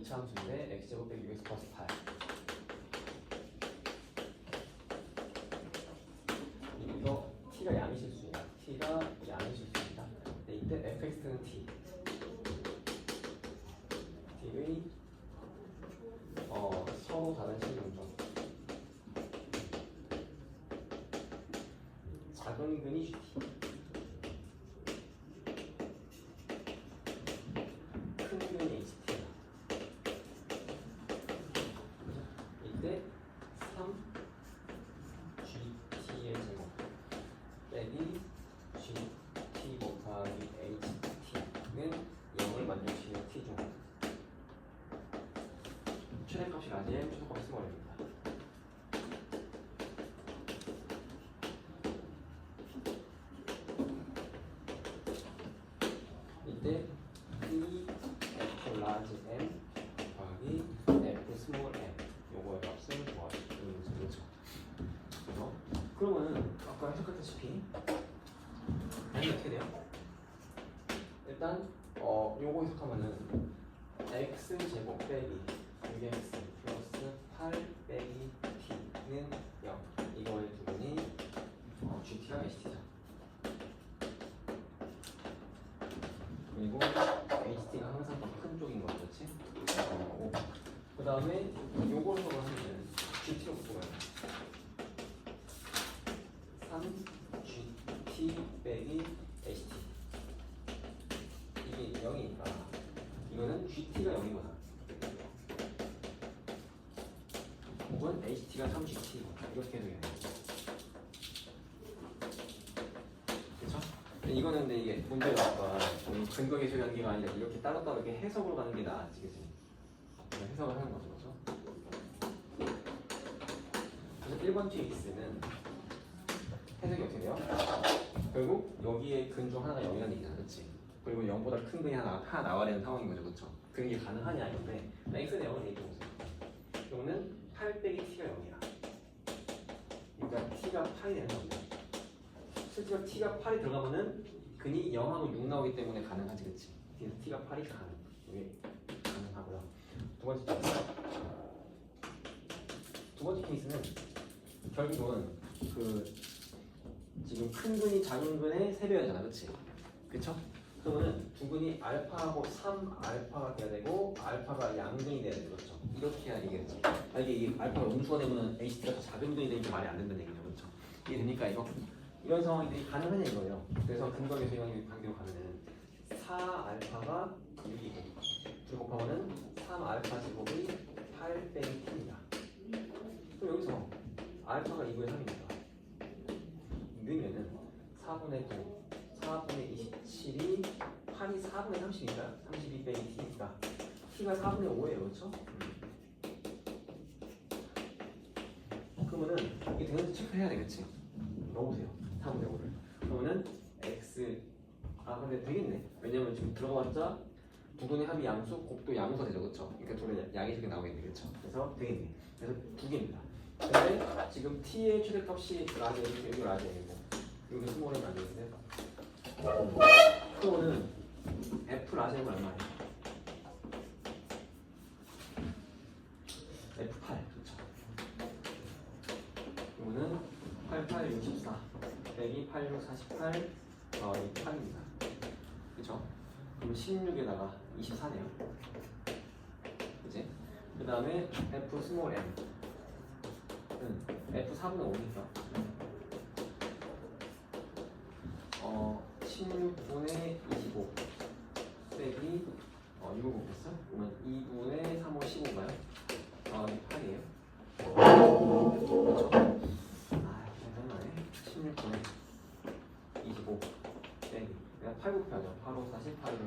2차 함수인데 x제곱 빼기 6x 플러스 8 이거 t가 양이 실수야 t가 양이 실수입니다. 근데 이때 fx는 t. T의 어, 서로 다른 실용점. 작은 근이 gt 최대값이 라지엠 최소값이 스몰입니다 이때 E F 라지 M 곱하기 F 스몰 M. 요거의 값을 구하시는 거죠. 그러면은 아까 해석했다시피 양이 어떻게 돼요? 일단 어 요거 해석하면은 x 제곱 빼기 혹은 ht가 3gt 이렇게 그쵸? 근데 이거는 근데 이게 문제가 아까 좀 근거 계수 관계가 아니라 이렇게 따로따로 이렇게 해석으로 가는 게 나았지 그치? 해석을 하는 거죠 그죠? 그래서 1번 케이스는 해석이 어떻게 돼요? 결국 여기에 근 중 하나가 0이라는 얘기잖아, 그렇지? 그리고 0보다 큰 근이 하나, 하나 나와야 되는 상황인 거죠, 그렇죠? 그게 가능하냐 이건데 x는 0을 얘기해보세요. 이거는 8 빼기 t가 0이야. 그러니까 t가 8이 되는 겁니다. 실제로 t가 8이 들어가면은 근이 0하고 6 나오기 때문에 가능하지, 그렇지? 그래서 t가 8이 가능. 이게 가능하고요. 두 번째 케이스. 두 번째 케이스는 결국은 그 지금 큰 근이 작은 근의 세 배였잖아, 그렇지? 그쵸? 그러면은 두 근이 알파하고 3 알파가 돼야 되고 알파가 양근이 돼야 그렇죠? 이렇게 해야 이게겠죠. 만약에 이 알파가 음수가 되면은 HT가 더 작은 근이 되니까 말이 안 된다는 얘기죠, 그렇죠? 이게 됩니까 이거? 이런 상황들이 가능하냐 이거예요. 그래서 근거 계수 형이 관계로 가면은 4 알파가 6이고 둘 곱하면은 3 알파 제곱이 8 빼기 t입니다. 그럼 여기서 알파가 2분의 3입니다. 넣으면은 4분의 9, 4분의 27이 8이 4분의 30이니까 32 빼기 t니까 t가 4분의 5예요, 그렇죠? 그러면은 이게 되는지 체크해야 되겠지. 넣어보세요. 4분의 5를. 그러면은 x 아 근데 되겠네. 왜냐면 지금 들어가봤자 두 분의 합이 양수, 곱도 양수가 되죠, 그렇죠? 그러니까 둘의 양이 저게 나오겠네, 그렇죠? 그래서 되겠네. 그래서 두 개입니다. 근데 지금 t의 최대값이 라지 여기 라지 A고 여기 스몰은 안 되는 데 그러면은 f A가 얼마예요? f8 그렇죠 이거는 88 64 빼기 86 48 어, 8입니다 그렇죠? 그럼 16에다가 24네요 그지? 그 다음에 f 스몰 m 은 F 4분의 5니까 16분의 25 빼기 어 6을 곱했어? 그러면 2분의 3호 15가요? 어 8이에요 그렇죠? 아 잠깐만요 16분의 25 빼기 내가 8 곱해야죠 8, 5, 40, 8, 1,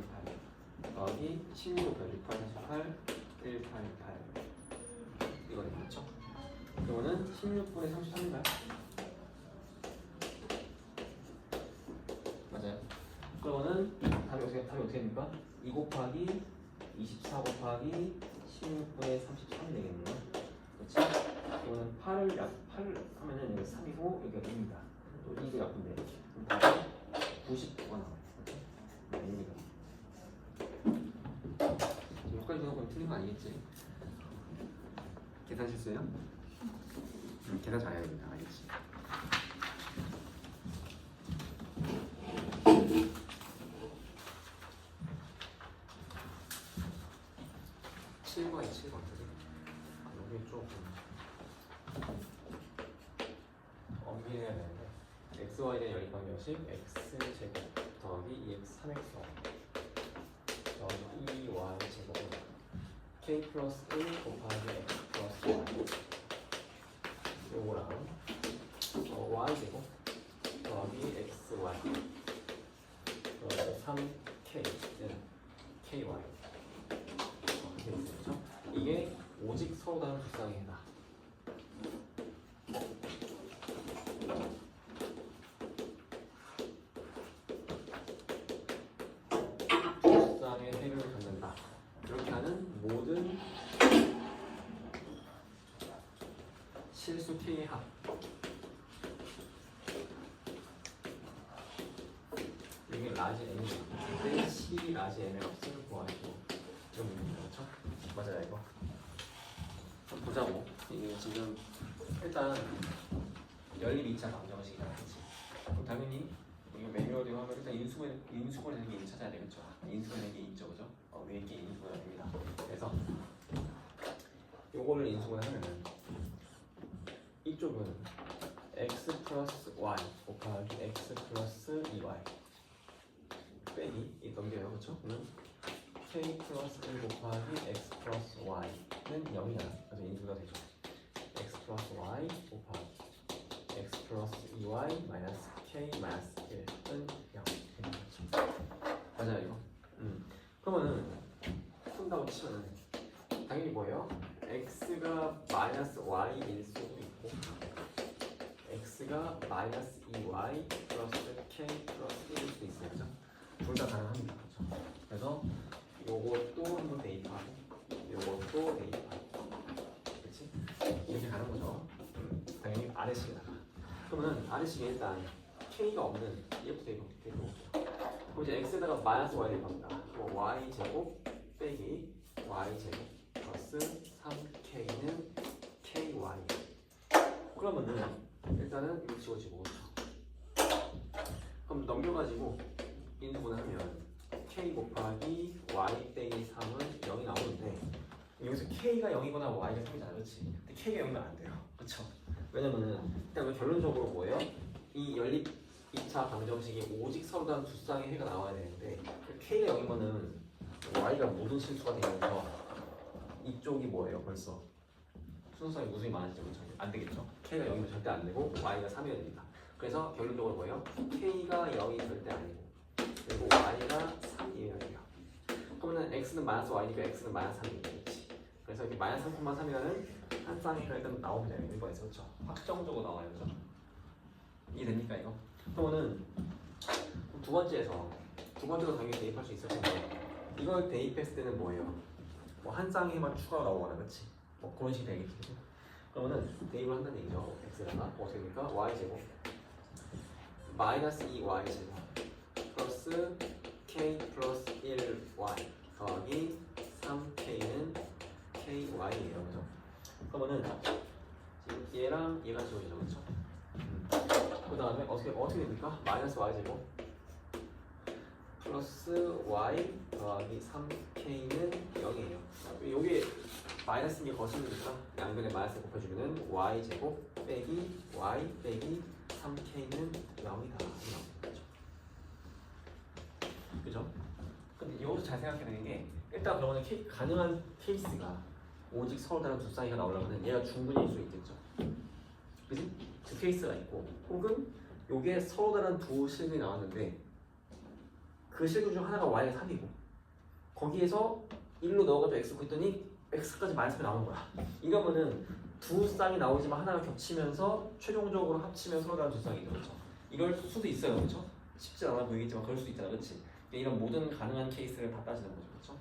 8 더하기 16 곱해야죠 6, 8, 48 1, 8, 8 이거 되겠죠? 그러면은 16분의 33인가요? 맞아요. 그러면은 답이 어떻게 답이 어떻게 됩니까? 2 곱하기 24 곱하기 16분의 33이 되겠네요. 그렇지? 그러면 8을 약 8을 하면은 여기 3이고 여기가 2입니다. 또 2도 약분돼. 그럼 답이 99가 나와요. 그렇죠? 네, 2입니다. 여기까지 거 보면 틀린 거 아니겠지? 계산 실수예요? 음, 계산 잘해야 됩니다. 알겠지? 40 x 제곱 더하기 2x 3x 더하기 2y 제곱 k 플러스 1 곱하기 x 플러스 y 요거랑 어, 더 y 제곱 더하기 xy 더하기 3k는 ky 이렇게 되죠 이게 오직 서로 다 합. 이게 라지. 근데 C 라지 N의 값을 구하시고 이런. 그렇죠? 맞아요 이거. 한번 보자고. 이게 지금 일단 연립 2차 방정식이잖아, 그렇지? 당연히 이거 매뉴얼대로 하면 일단 인수분 인수분해 되는 게 찾아야 되겠죠. 인수분해 게 있죠, 그죠? 어, 위에 게 인수분해 됩니다. 그래서 요거를 인수분해하면은 이쪽은 x 플러스 y 곱하기 x 플러스 2y 빼기 이 넘겨요, 그렇죠? 그러면 k 플러스 1 곱하기 x 플러스 y는 0이다. 그래서 인수가 되죠. x 플러스 y 곱하기 x 플러스 2y 마이너스 k 마이너스 1은 0 되는 거죠. 맞아요 이거. 음. 그러면은 푼다고 치면은 당연히 뭐예요? x가 마이너스 y일 수도 있고 x가 마이너스 2y 플러스 k 플러스 1일 수도 있어요. 그죠? 둘 다 가능합니다. 그죠? 그래서 요것도 한번 대입하고 요것도 대입하고 그렇지? 이렇게 가는 거죠. 음, 당연히 아래식에다가 그러면은 아래식에 일단 k가 없는 얘부터 대입 대입해볼게요. 그럼 이제 x에다가 마이너스 y 대입합니다. y 제곱 빼기 y 제곱 플러스 3k는 ky 그러면은 일단은 이거 지워지고? 그럼 넘겨가지고 인수분하면 k 곱하기 y 빼기 3은 0이 나오는데 여기서 k가 0이거나 y가 3이잖아 그렇지? 근데 k가 0이면 안 돼요 그렇죠? 왜냐면은 일단 결론적으로 뭐예요? 이 연립 2차 방정식이 오직 서로 다른 두 쌍의 해가 나와야 되는데 k가 0이면은 y가 모든 실수가 되면서 이쪽이 뭐예요 벌써 순서상에 무수히 그렇죠? 안 되겠죠? k가 0이면 절대 안 되고 y가 3이어야 됩니다 그래서 결론적으로 뭐예요? k가 0이 절대 아니고 그리고 y가 3이어야 돼요 그러면은 x는 마이너스 y니까 x는 마이너스 3이 되겠지 그래서 이렇게 마이너스 3,3이라는 한 쌍이 일단 나옵니다 1번에서 그렇죠? 확정적으로 나와요 그렇죠? 이해됩니까 이거? 그러면은 두 번째에서 두 번째도 당연히 대입할 수 있을 텐데 이걸 대입했을 때는 뭐예요? 뭐 한 쌍에만 추가가 나오거나 그렇지? 뭐 그런 되겠지 그죠? 그러면은 대입을 한다는 얘기죠 x에다가 어떻게 됩니까? y 제곱 마이너스 2y 제곱 플러스 k 플러스 1y 더하기 3k는 ky예요 그죠? 그러면은 지금 얘랑 얘가 지워지죠 그렇죠? 그 다음에 어떻게 어떻게 됩니까? 마이너스 y 제곱 플러스 y 더하기 3k는 0이에요. 요게 마이너스 게 거슬리니까 양변에 마이너스 곱해주면은 y 제곱 빼기 y 빼기 3k는 0이다. 그죠? 근데 이것도 잘 생각해야 되는 게 일단 그러면 케, 가능한 케이스가 오직 서로 다른 두 쌍이가 나오려면 얘가 중근일 수 있겠죠. 그지? 두 케이스가 있고 혹은 요게 서로 다른 두 실근이 나왔는데 그 실근 중 하나가 y가 3이고 거기에서 1로 넣어가지고 x 했더니 x까지 마이너스가 나오는 거야 이러면은 두 쌍이 나오지만 하나가 겹치면서 최종적으로 합치면 서로 다른 두 쌍이 되죠 이럴 수도 있어요 그렇죠? 쉽지 않아 보이겠지만 그럴 수도 있잖아 그렇지? 이런 모든 가능한 케이스를 다 따지는 거죠 그렇죠?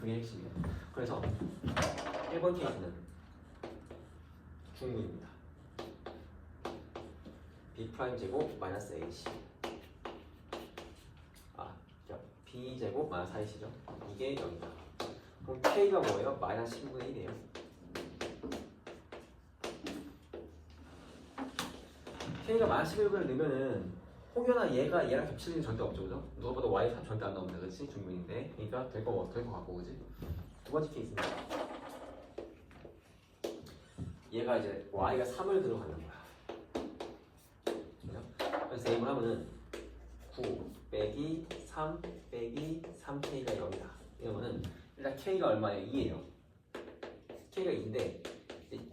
그게 핵심이에요 그래서 1번 케이스는 중근입니다 b 프라임 제곱 마이너스 ac 아, b 제곱 마이너스 4이시죠? 이게 0이다. 그럼 K가 뭐예요? 마이너스 10분의 1이에요. K가 마이너스 11분을 넣으면은 혹여나 얘가 얘랑 겹칠 일은 절대 없죠, 그죠? 누가 봐도 Y 3 절대 안 나옵니다, 그렇지? 중근인데, 그러니까 될거 될거 같고, 그지? 두 번째 케이스입니다. 얘가 이제 Y가 3을 들어가는 거야. 그래서 대입을 하면은 9 빼기 3 빼기 3K가 0이다. 이러면은 일단 K가 얼마예요? 2예요. K가 2인데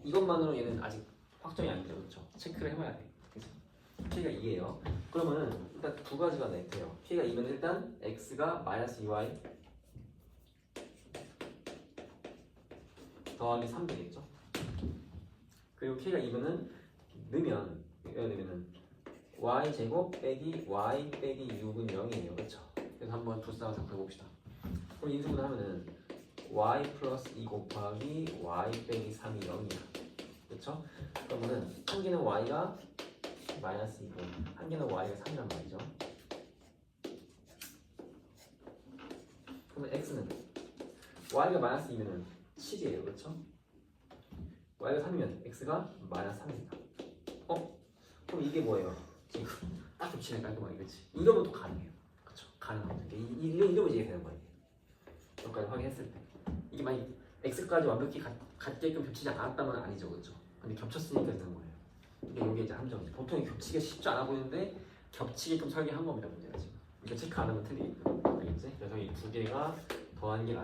이것만으로 얘는 아직 확정이 아니죠, 그렇죠? 체크를 해봐야 돼. 그죠? K가 2예요. 그러면은 일단 두 가지가 네트예요. K가 2면 일단 X가 마이너스 2Y 더하기 3 되겠죠? 그리고 K가 2면은 넣으면 넣으면은 y 제곱 빼기 y 빼기 6은 0이에요, 그렇죠? 그래서 한번 두 쌍을 잡혀봅시다. 그럼 인수분 하면은 y 플러스 2 곱하기 y 빼기 3이 0이야, 그렇죠? 그러면은 한 개는 y가 마이너스 2고 한 개는 y가 3이란 말이죠. 그러면 x는 y가 마이너스 2면은 7이에요, 그렇죠? y가 3이면 x가 마이너스 3입니다. 어? 그럼 이게 뭐예요? 지금 딱 겹치네 깔끔하게 그렇지? 이러면 또 가능해요. 그렇죠? 가능합니다. 이, 이, 이러- 이러면 이게 되는 거예요. 여기까지 확인했을 때 이게 만약 x까지 완벽히 같, 같게끔 겹치지 않았다면 아니죠, 그렇죠? 근데 겹쳤으니까 되는 거예요. 이게 이게 이제 함정이죠. 보통 겹치기가 쉽지 않아 보이는데 겹치게끔 설계한 겁니다, 문제가 지금. 이거 체크 안 하면 틀리겠죠, 알겠지? 그래서 이 두 개가 더한 게.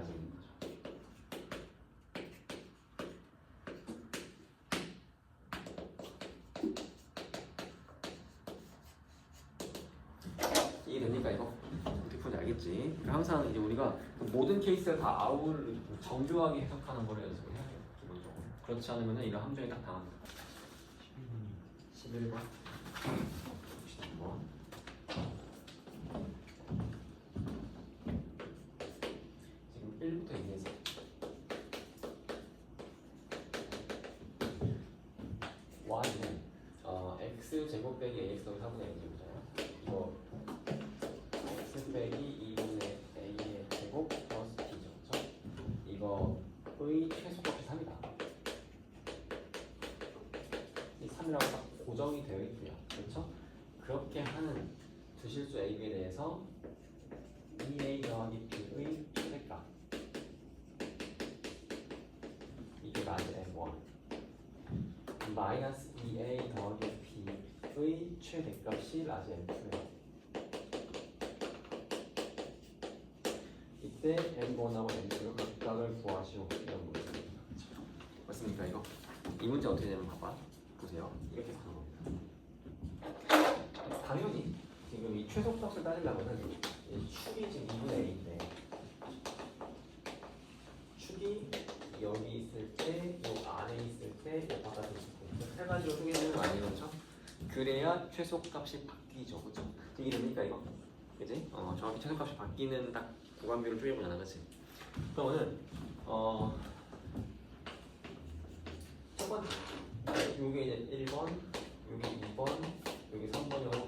이해됩니까 이거? 그러니까 항상 이제 우리가 그 모든 케이스를 다 아울 정교하게 해석하는 걸 연습을 해야 돼요 기본적으로. 그렇지 않으면 이런 함정이 딱 당합니다. 11번 봅시다 한번 지금 1부터 2에서 y는 어, x 제곱 빼기 ax 더하기 4분의 1이잖아요 이거 x 빼기 2분의 a의 제곱 플러스 b죠 그쵸? 이거의 최소값이 3이다 이 3이라고 딱 고정이 되어 있고요 그렇죠? 그렇게 하는 두 실수 a, b에 대해서 2a 더하기 b의 최대값 이게 라지 m1 마이너스 2a 더하기 b의 최대값이 라지 m2예요 이때 m1하고 m2를 각각을 구하시오 이런 문제입니다. 맞습니까 이거? 이 문제 어떻게 되냐면 봐봐 보세요 이렇게 가는 겁니다. 당연히 지금 이 최소값을 따지려면은 이 축이 지금 2분의 a인데 축이 여기 있을 때, 요 안에 있을 때, 요 바깥에 있을 때, 세 가지로 쪼개지는 거 아니에요, 그렇죠? 그래야 최소값이 바뀌죠, 그렇죠? 이해됩니까 이거? 그지? 어, 정확히 최소값이 바뀌는 딱 구간비를 쪼개보잖아, 그렇지? 그러면은 어, 첫 번째, 요게 이제 1번, 요게 2번, 요게 3번이라고.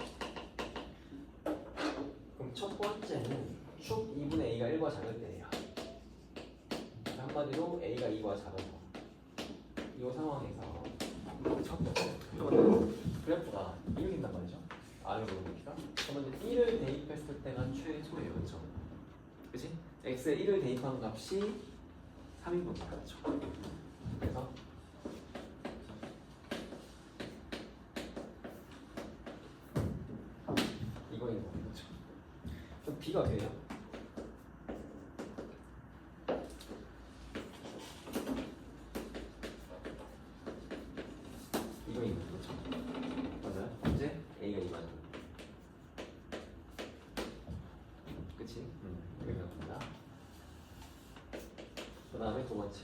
그럼 첫 번째는 축 2분의 a가 1과 작을 때예요. 한마디로 a가 2와 작아서 이 상황에서 첫 번째 그래프가 이렇게 된단 말이죠. R을 모르니까. 그러면 이제 1을 대입했을 때가 최소예요 그렇죠 그치? x에 1을 대입한 값이 3인 거죠 그렇죠. 그래서 이거인 거죠 그렇죠? 그럼 b가 돼요? 이거 있는 거죠. 맞아요? 이제 A가 2만 원. 그치? 음, 이렇게 됩니다. 그 다음에 두 번째.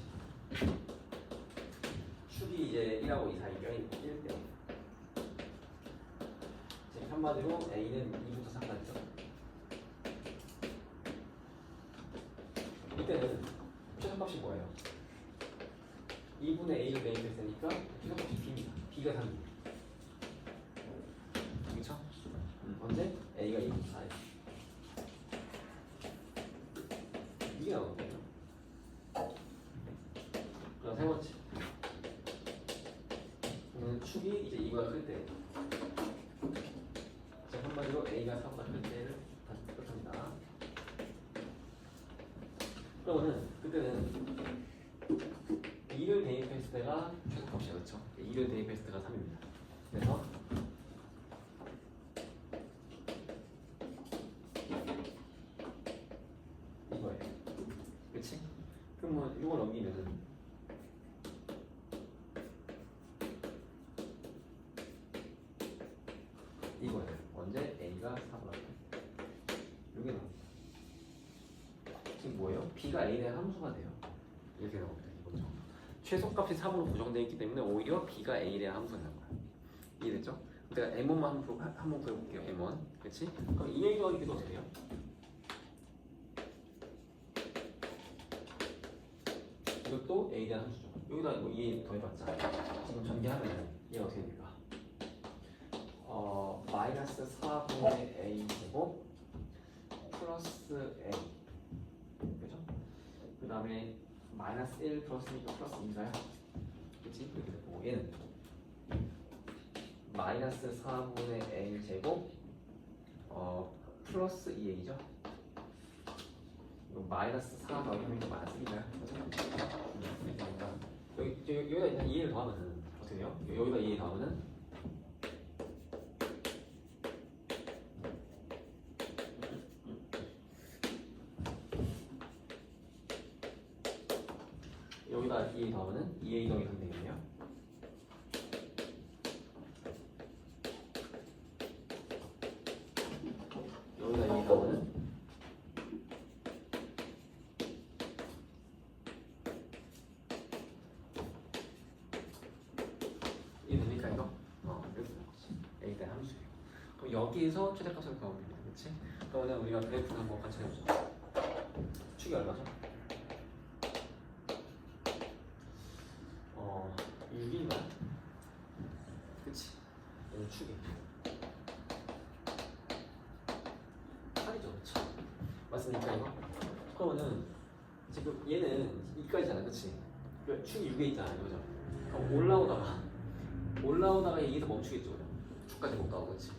축이 이제 1하고 2 사이 껴있는 1대. 지금 한마디로 A는 2부터 3까지죠. 이 때는 최소값이 뭐예요? 2분의 a를 대입했으니까 최소값이 b입니다. b가 3입니다. 그렇죠? 언제? a가 2분의 4예요. 이게 나오거든요. 4보다 클 때. 자, 한마디로 A가 4보다 클 때를 다시 뜻합니다. 그러면은 그때는 2를 대입했을 때가 최소값이야, 그렇죠? 2를 대입했을 때가 3입니다. 그래서 이거예요. 그치? 뭐 이거 넘기면은 이거예요. 언제 A가 4보다 이게 나옵니다. 지금 뭐예요? B가 A의 함수가 돼요. 이렇게 나옵니다. 이거죠. 최소값이 3으로 고정되어 있기 때문에 오히려 B가 대한 함수가 나온 거야. 이해됐죠? 내가 M1만 한번, 풀- 한번 구해볼게요. M1. 그치? 그럼 2A 더하기 B가 어떻게 돼요? A에 대한 함수죠. 여기다 이거 2A 더해봤자 지금 전개하면 얘가 어떻게 됩니까? 어, 마이너스 4분의 A 제곱 플러스 A 그죠? 그 다음에 마이너스 1 플러스니까 플러스 2인가요? 그치? 이렇게 되고 얘는 마이너스 4분의 A 제곱 어, 플러스 2A죠? 이거 마이너스 4 더하기 마이너스 1인가요? 그러니까 여기, 여기, 여기다 일단 2를 더하면은 어떻게 돼요? 여기다 2 더하면은 여기다 2 더하면은 2a 더하기 3 되겠네요. 여기다 2 더하면은 이 됩니까 이거? 어 이렇게 되는 거지. a 대 함수예요. 그럼 여기에서 최대값을 구하면 됩니다. 그렇지? 그러면 우리가 그래프 한번 같이 해보자. 축이 얼마죠? 어, 6인가? 그치? 얘는 축이 8이죠, 그치? 맞습니까, 이거? 그러면은 지금 얘는 2까지잖아, 그치? 그러니까 축이 6에 있잖아, 그죠? 그럼 올라오다가 올라오다가 여기서 멈추겠죠, 그죠? 축까지 못 가고, 그치?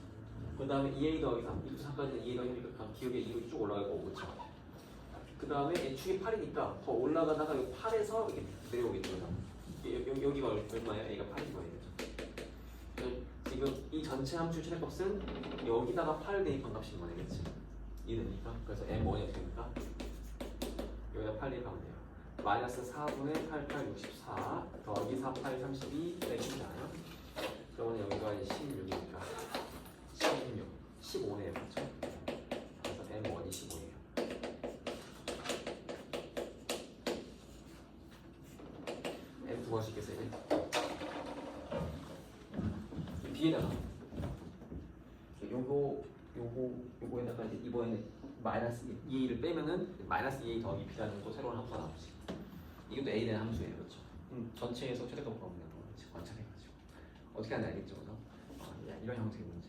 그 다음에 2a 더하기 3, 2부 3까지는 2a 더하기 3, 기울기 2로 쭉 올라갈 거고, 그쵸? 그 다음에 얘 축이 8이니까 더 올라가다가 이 8에서 이렇게 내려오겠죠? 여- 여- 여기가 얼마예요? A가 8이 거예요. 그죠? 지금 이 전체 함수 최대값은 여기다가 8 대입한 값인 거네, 그치? 이해됩니까? 그래서 M1이 어떻게 됩니까? 여기다 8 대입 하면 돼요. 마이너스 4분의 8, 8, 64 더하기 4, 8, 32 빼기잖아요. 그러면 여기가 이제 16이니까 16, 15네요, 그렇죠? 그래서 M1이 15예요. M 두 번씩 겠어요 이제. 이 뒤에다가 요거 요거 요거에다가 이제 이번에는 마이너스 2a를 빼면은 마이너스 2a 더하기 b라는 또 새로운 함수가 나오지. 이것도 a 된 함수예요, 그렇죠? 음, 전체에서 최대값 거지. 관찰해가지고 어떻게 하는지 알겠죠, 그죠? 아, 야, 이런 형태의 문제.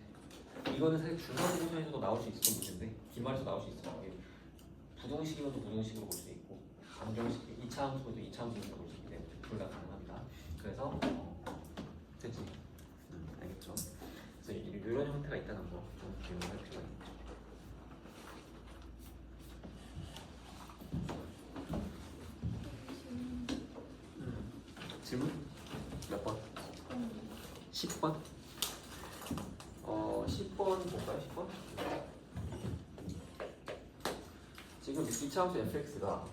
이거는 사실 중간고사에서도 나올 수 있었던 문제인데 기말에서 나올 수 있어요. 부동식이면 또 부동식으로 볼 수 있고 방정식 2차 함수도 2차 함수로 볼 수 있기 때문에 둘 다 가능합니다. 그래서 어, 됐지? 음, 알겠죠? 그래서 이- 이런 형태가 있다는 거좀 기억할 필요가 있죠. 음, 질문? 몇 번? 10번? 어, 10번 볼까요? 10번? 지금 2차 함수 fx가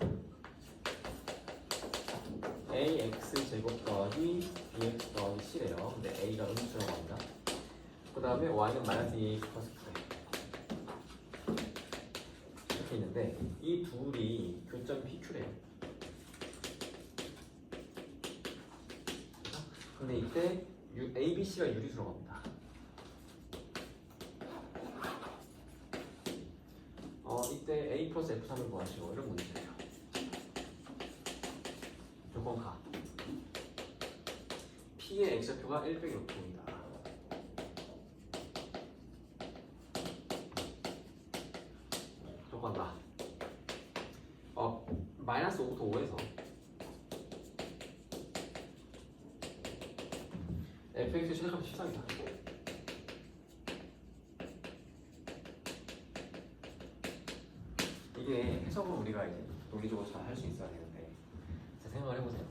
ax 제곱 더하기 bx 더하기 c래요. 근데 a가 음수라고 합니다. 그 다음에 y는 마이너스 2x 플러스 9 이렇게 있는데 이 둘이 교점 PQ래요. 근데 이때 유- A, B, C가 유리수로 갑니다. 어, 이때 A 플러스 F3을 구하시오. 이런 문제예요. 조건 가. P의 X표가 1 빼기 6입니다. 조건 가. 어, 마이너스 5부터 5에서 fx 최대값 13이다. 이게 해석을 우리가 이제 논리적으로 잘 할 수 있어야 되는데 자 생각을 해보세요.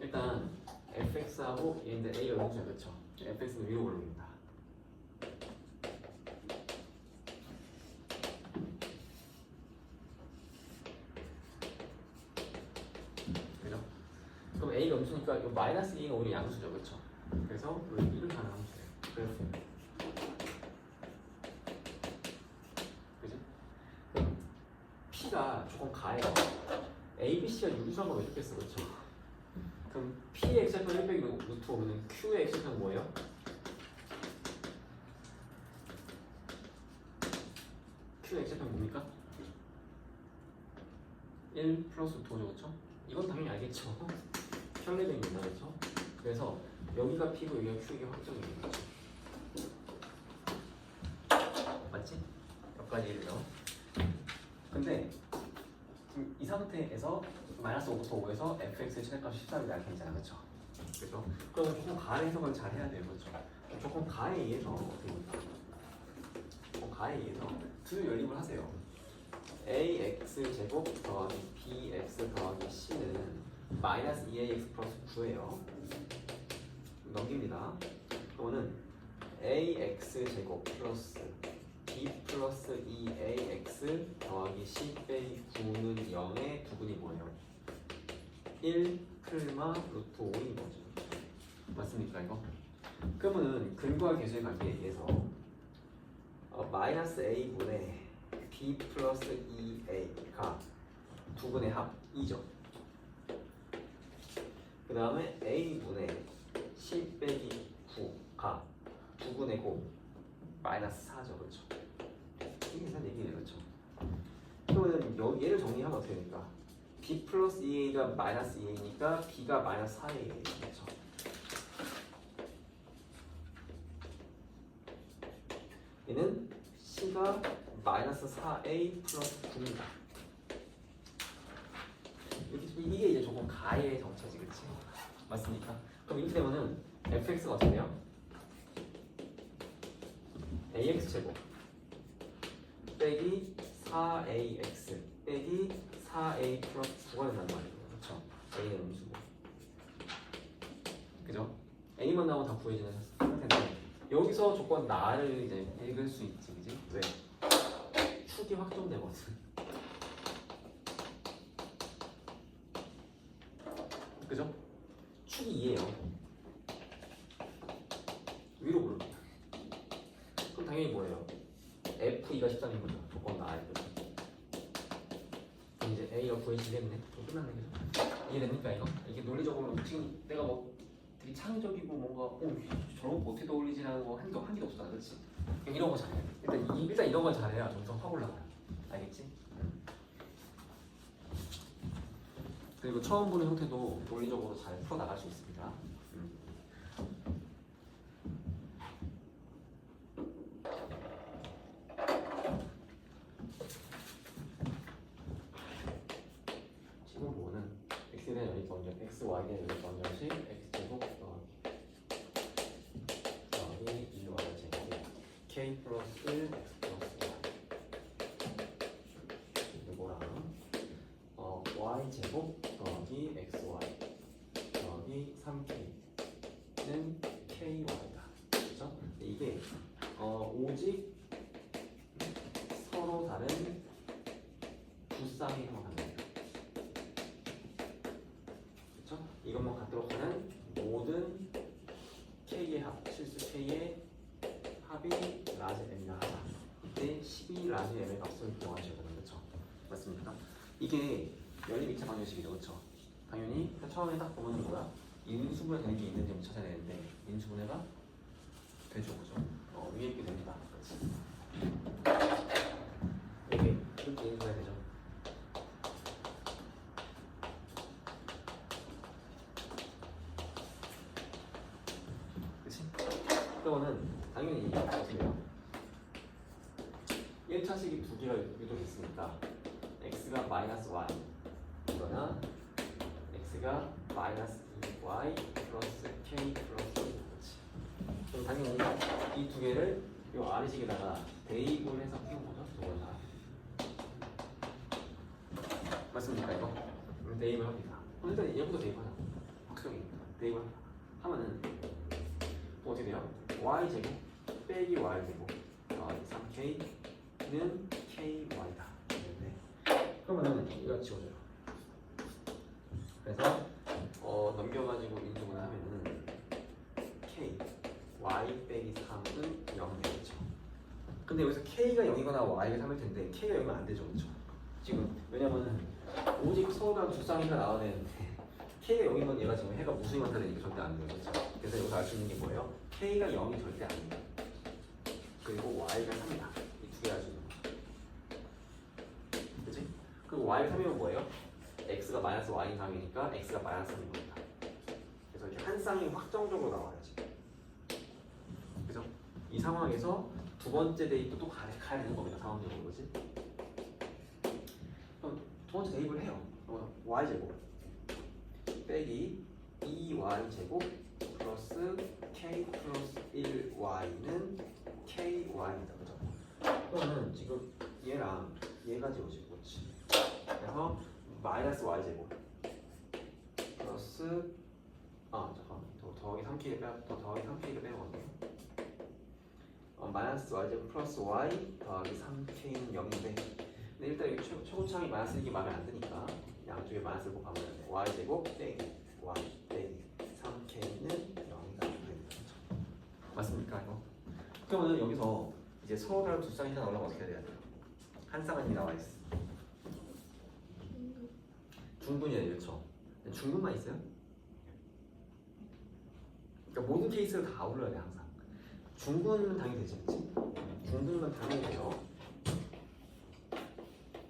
일단 fx하고 얘인데 a가 영수야 그렇죠? fx는 위로 올립니다. 그죠? 그럼 a가 음수니까 이 마이너스 2가 오히려 양수죠 그렇죠? 그래서 여기 이렇게 하나 하면 돼요. 그래서 그지? P가 조금 가해요. C가 유리수한 걸왜 좋겠어, 그렇죠? 그럼 P의 x좌표 1 빼기 루트 오면 Q의 x좌표는 뭐예요? Q의 x좌표는 뭡니까? 1 플러스 루트 5죠, 그렇죠? 이건 당연히 알겠죠? 편리뱅입니다, 그렇죠? 그래서 여기가 P고 여기가 Q 이게 확정이에요? 맞지? 여기까지 이래요. 근데 지금 이 상태에서 마이너스 5부터 5에서 fx의 최대값이 14를 알게 되잖아 그렇죠? 그죠? 그럼 조금 가의 해석을 잘 해야 돼요 그렇죠? 조금 가에 의해서 어떻게? 조금 가에 의해서 두 연립을 하세요 ax 제곱 더하기 bx 더하기 c는 마이너스 2ax 플러스 9예요 넘깁니다 그러면은 ax 제곱 플러스 b 플러스 2ax 더하기 c 빼기 9는 0의 두근이 뭐예요? 1 플마 루트 5인 거죠. 맞습니까 이거? 그러면은 근과 계수의 관계에 의해서 어, 마이너스 a분의 b 플러스 2a가 두근의 합 2죠. 그 다음에 a분의 c 빼기 9가 두근의 곱 마이너스 4죠, 그렇죠? 계산 얘기예요, 그렇죠? 그러면 여 얘를 정리하면 어떻게 됩니까? b 플러스 2a가 마이너스 2a니까 b가 마이너스 4a 그렇죠? 얘는 c가 마이너스 4a 플러스 9입니다. 이렇게 이게 이제 조금 가의 정체지, 그렇지? 맞습니까? 그럼 이렇게 되면은 fx가 어떻게 돼요? ax 제곱 빼기 4ax 빼기 4a 플러스 9가 된단 말이에요. 그렇죠? a는 음수고. 그죠? a만 나오면 다 구해지는 상태인데 여기서 조건 나를 이제 읽을 수 있지, 그지? 왜? 축이 확정되거든. 그죠? 축이 2예요. 위로 부릅니다. 그럼 당연히 뭐예요? F2가 13인 거죠. 조건 나야 죠 이제 A가 구해지겠네. 그럼 끝났네, 그죠? 이해됩니까, 이거? 이게 논리적으로 지금 내가 뭐 되게 창의적이고 뭔가, 어, 저런 거 어떻게 떠올리지라는 거한 개, 한 개도 없어, 그렇지? 그냥 이런 거 잘해. 일단, 이, 일단 이런 건 잘해야 점점 확 올라가요. 알겠지? 그리고 처음 보는 형태도 논리적으로 잘 풀어나갈 수 있습니다. 음. 지금 뭐는 x에 대한 연립 원점, x, y에 대한 연립 원점식 x 제곱 더하기 더하기 2y 제곱 k 플러스 x 플러스 y 이거랑 어, y 제곱 더하기 xy 더하기 3k는 ky다. 그렇죠? 이게 어, 오직 서로 다른 두 쌍의 형상이에요. 그렇죠? 이것만 갖도록 하는 모든 k의 합, 실수 k의 합이 라지 m이라 하자. 이때 12 라지 m의 값을 구하셔야 되는 거죠. 맞습니까? 이게 연립 2차 방정식이죠, 그렇죠? 당연히 일단 처음에 딱 보면은 뭐야? 인수분해 되는 게 있는지 한번 찾아야 되는데 인수분해가 되죠, 그죠? 어, 위에 있게 됩니다. 그렇지? 이게 이렇게 인수분해 되죠. 그렇지? 그러면은 당연히 어떻게 돼요? 1차식이 두 개가 유독 있으니까 x가 마이너스 y 이 거나 x가 마이너스 2y 플러스 k 플러스 2 그렇지 그럼 당연히 이두 개를 이 아래식에다가 대입을 해서 키운 거죠. 두번 다. 맞습니까 이거? 그럼 대입을 합니다. 그럼 일단 얘부터 대입하자. 확정이니까 대입을. 하면은 또 어떻게 돼요? y 제곱 빼기 y 제곱 더하기 3k는 ky다. 네. 그러면은 이거 지워져요. 그래서 어, 넘겨가지고 인수분해 하면은 k y 빼기 3은 0 되겠죠. 근데 여기서 k가 0이거나 y가 3일 텐데 k가 0이면 안 되죠, 그렇죠? 지금 왜냐면은 오직 서울랑 두쌍이가 나와야 되는데 k가 0이면 얘가 지금 해가 무수히만 되니까 절대 안 돼요, 그렇죠? 그래서 여기서 알 수 있는 게 뭐예요? k가 0이 절대 아닙니다. 그리고 y가 3이다. 이 두 개 알 수 있는 거죠. 그치? 그리고 y가 3이면 뭐예요? X가 마이너스 y 이상이니까 x가 마이너스 3인 겁니다. 그래서 이렇게 한 쌍이 확정적으로 나와야지. 그죠? 이 상황에서 두 번째 또 가야, 되는 겁니다. 상황적으로 그지? 그럼 두 번째 대입을 해요. 그러면 y 제곱 빼기 2y 제곱 플러스 k 플러스 1y는 ky입니다. 그죠? 그러면 지금 얘랑 얘가 지워지고 그렇지? 그래서 마이너스 y 제곱 플러스 아 잠깐 더 더하기 3k를 빼더 더하기 3k를 빼거든요. 어, 마이너스 y 제곱 플러스 y 더하기 3k는 0인데 근데 일단 여기 최, 최고창이 마이너스 이게 마음에 안 드니까 양쪽에 마이너스를 곱하면 y 제곱 빼기 y 빼기 3k는 0이다 됩니다. 맞습니까 이거? 그러면 여기서 이제 서로 두 쌍이 하나 올라가 어떻게 해야 돼요? 한 쌍은 나와 있어. 중분이에요, 그렇죠? 중분만 있어요? 그러니까 모든 케이스를 다 아울러야 돼 항상. 중분이면 당연히 되지? 중분이면 당연히 돼요.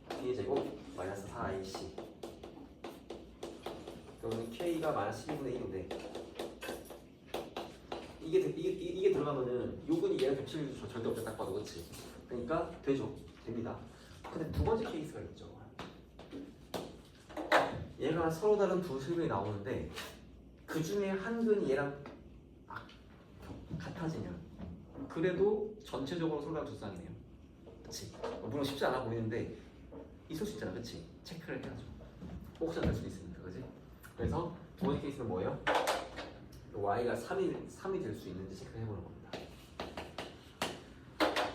B의 제곱 마이너스 4AC. 그러면 K가 마이너스 12분의 1인데 이게 들- 이게, 이게, 이게 들어가면은 요근이 얘랑 겹칠 일 절대 없죠, 딱 봐도 그렇지? 그러니까 되죠, 됩니다. 근데 두 번째 케이스가 있죠. 얘가 서로 다른 두 실근이 나오는데 그 중에 한 근이 얘랑 아, 같아지면 그래도 전체적으로 서로 다른 두 쌍이네요. 그렇지? 물론 쉽지 않아 보이는데 있을 수 있잖아, 그렇지? 체크를 해야죠. 혹시나 될 수도 있으니까, 그렇지? 그래서 두 번째 케이스는 뭐예요? y가 3이 3이 될 수 있는지 체크를 해보는 겁니다.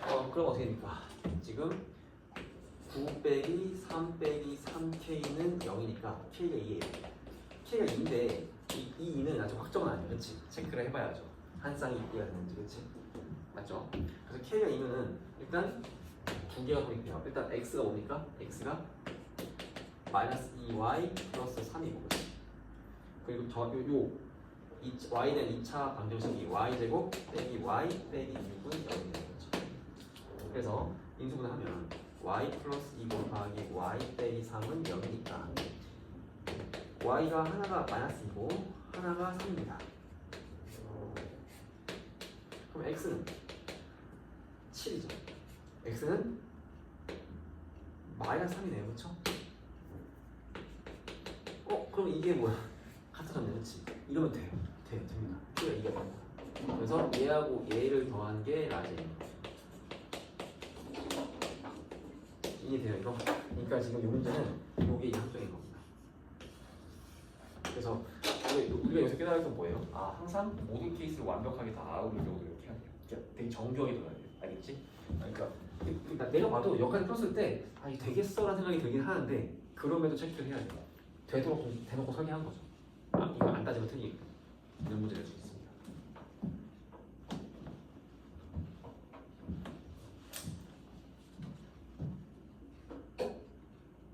어, 그럼 어떻게 됩니까? 지금 9 빼기 3 빼기 3k는 0이니까 k가 2예요. k가 2인데 이, 이 2는 아직 확정은 아니에요. 그렇지? 체크를 해봐야죠. 한 쌍이 있기가 되는지 그렇지? 맞죠? 그래서 k가 2면은 일단 두 개가 보이고요. 일단 x가 뭡니까? x가 마이너스 2y 플러스 3이고 그렇지? 그리고 저, 요, 요 이, 대한 2차 방정식이 y 제곱 빼기 y 빼기 6은 0이 되는 거죠. 그래서 인수분해하면 y 플러스 2 곱하기 y 빼기 3은 0이니까 y가 하나가 마이너스 2고 하나가 3입니다. 그럼 x는 7이죠. x는 마이너스 3이네요. 그렇죠? 어? 그럼 이게 뭐야? 같아졌네. 그렇지? 이러면 돼요. 돼요. 됩니다. 그래 이게 됩니다. 그래서 얘하고 얘를 더한 게 라지입니다. 이해돼요 이거? 그러니까 지금 이 문제는 이게 이 함정인 겁니다. 그래서 우리- 우리가 여기서 깨달을 건 뭐예요? 아 항상 모든 케이스를 완벽하게 다 아우르려고 이렇게 해야 돼요. 그러니까 되게 정교하게 들어야 돼요. 알겠지? 그러니까, 그러니까 내가 봐도 여기까지 풀었을 때 아, 이게 되겠어 라는 생각이 들긴 하는데 그럼에도 체크를 해야 돼요. 되도록 좀 대놓고 설계한 거죠. 아, 이거 안 따지면 틀리는 수 있어요.